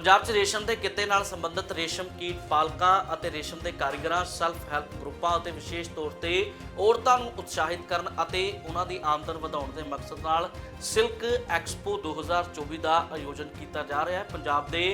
ਪੰਜਾਬ 'ਚ ਰੇਸ਼ਮ ਦੇ ਕਿੱਤੇ ਨਾਲ ਸੰਬੰਧਿਤ ਰੇਸ਼ਮ ਕੀਟ ਪਾਲਕਾਂ ਅਤੇ ਰੇਸ਼ਮ ਦੇ ਕਾਰੀਗਰਾਂ ਸੈਲਫ ਹੈਲਪ ਗਰੁੱਪਾਂ ਅਤੇ ਵਿਸ਼ੇਸ਼ ਤੌਰ ਤੇ ਔਰਤਾਂ ਨੂੰ ਉਤਸ਼ਾਹਿਤ ਕਰਨ ਅਤੇ ਉਹਨਾਂ ਦੀ ਆਮਦਨ ਵਧਾਉਣ ਦੇ ਮਕਸਦ ਨਾਲ ਸਿਲਕ ਐਕਸਪੋ 2024 ਦਾ ਆਯੋਜਨ ਕੀਤਾ ਜਾ ਰਿਹਾ ਹੈ। ਪੰਜਾਬ ਦੇ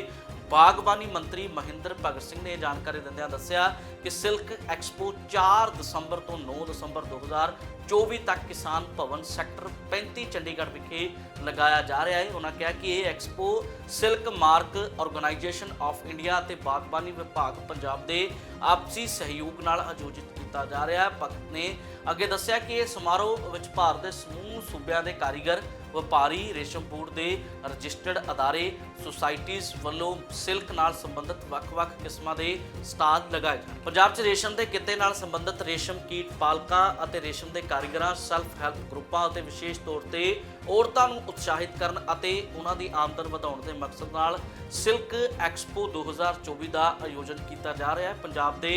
ਬਾਗਬਾਨੀ ਮੰਤਰੀ ਮਹਿੰਦਰ ਭਗਤ ਸਿੰਘ ਨੇ ਇਹ ਜਾਣਕਾਰੀ ਦਿੰਦਿਆਂ ਦੱਸਿਆ ਕਿ ਸਿਲਕ ਐਕਸਪੋ 4 ਦਸੰਬਰ ਤੋਂ 9 ਦਸੰਬਰ 2024 ਤੱਕ ਕਿਸਾਨ ਭਵਨ ਸੈਕਟਰ 35 ਚੰਡੀਗੜ੍ਹ ਵਿਖੇ ਲਗਾਇਆ ਜਾ ਰਿਹਾ ਹੈ। ਉਹਨਾਂ ਕਿਹਾ ਕਿ ਇਹ expo silk mark organisation of India ਅਤੇ ਬਾਗਬਾਨੀ ਵਿਭਾਗ ਪੰਜਾਬ ਦੇ ਆਪਸੀ ਸਹਿਯੋਗ ਨਾਲ ਆਯੋਜਿਤ ਕੀਤਾ ਜਾ ਰਿਹਾ ਹੈ। ਭਗਤ ਨੇ ਅੱਗੇ ਦੱਸਿਆ ਕਿ ਇਹ ਸਮਾਰੋਹ ਵਿੱਚ ਭਾਰਤ ਦੇ ਸਮੂਹ ਸੂਬਿਆਂ ਦੇ ਕਾਰੀਗਰ, ਵਪਾਰੀ, ਰੇਸ਼ਮ ਬੋਰਡ ਦੇ ਰਜਿਸਟਰਡ ਅਦਾਰੇ ਸੁਸਾਇਟੀਆਂ ਵੱਲੋਂ ਸਿਲਕ ਨਾਲ ਸੰਬੰਧਿਤ ਵੱਖ-ਵੱਖ ਕਿਸਮਾਂ ਦੇ ਸਟਾਲ ਲਗਾਏ ਜਾਣ। ਪੰਜਾਬ 'ਚ ਰੇਸ਼ਮ ਦੇ ਕਿੱਤੇ ਨਾਲ ਸੰਬੰਧਿਤ ਰੇਸ਼ਮ ਕੀਟ ਪਾਲਕਾਂ ਅਤੇ ਰੇਸ਼ਮ ਦੇ ਕਾਰੀਗਰਾਂ ਸੈਲਫ ਹੈਲਪ ਗਰੁੱਪਾਂ ਅਤੇ ਵਿਸ਼ੇਸ਼ ਤੌਰ ਤੇ ਔਰਤਾਂ ਨੂੰ ਉਤਸ਼ਾਹਿਤ ਕਰਨ ਅਤੇ ਉਹਨਾਂ ਦੀ ਆਮਦਨ ਵਧਾਉਣ ਦੇ ਮਕਸਦ ਨਾਲ ਸਿਲਕ ਐਕਸਪੋ 2024 ਦਾ ਆਯੋਜਨ ਕੀਤਾ ਜਾ ਰਿਹਾ ਹੈ। ਪੰਜਾਬ ਦੇ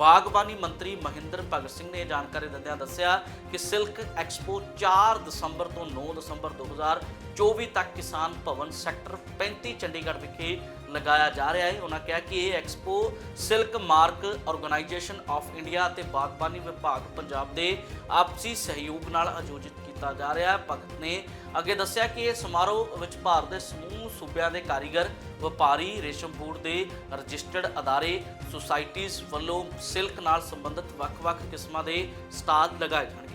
ਬਾਗਬਾਨੀ ਮੰਤਰੀ ਮਹਿੰਦਰ ਭਗਤ ਸਿੰਘ ਨੇ ਇਹ ਜਾਣਕਾਰੀ ਦਿੰਦਿਆਂ ਦੱਸਿਆ ਕਿ ਸਿਲਕ ਐਕਸਪੋ 4 ਦਸੰਬਰ ਤੋਂ 9 ਦਸੰਬਰ 2024 ਤੱਕ ਕਿਸਾਨ ਭਵਨ ਸੈਕਟਰ 35 ਚੰਡੀਗੜ੍ਹ ਵਿਖੇ ਲਗਾਇਆ ਜਾ ਰਿਹਾ ਹੈ। ਉਹਨਾਂ ਕਿਹਾ ਕਿ ਇਹ expo silk mark organisation of India ਅਤੇ ਬਾਗਬਾਨੀ ਵਿਭਾਗ ਪੰਜਾਬ ਦੇ ਆਪਸੀ ਸਹਿਯੋਗ ਨਾਲ ਆਯੋਜਿਤ ਕੀਤਾ ਜਾ ਰਿਹਾ ਹੈ। ਭਗਤ ਨੇ ਅੱਗੇ ਦੱਸਿਆ ਕਿ ਇਹ ਸਮਾਰੋਹ ਵਿੱਚ ਭਾਰਤ ਦੇ ਸਮੂਹ ਸੂਬਿਆਂ ਦੇ ਕਾਰੀਗਰ ਵਪਾਰੀ ਰੇਸ਼ਮ ਬੋਰਡ ਦੇ ਰਜਿਸਟਰਡ ਅਦਾਰੇ ਸੁਸਾਇਟੀਆਂ ਵੱਲੋਂ ਸਿਲਕ ਨਾਲ ਸੰਬੰਧਿਤ ਵੱਖ-ਵੱਖ ਕਿਸਮਾਂ ਦੇ ਸਟਾਲ ਲਗਾਏ ਜਾਣਗੇ।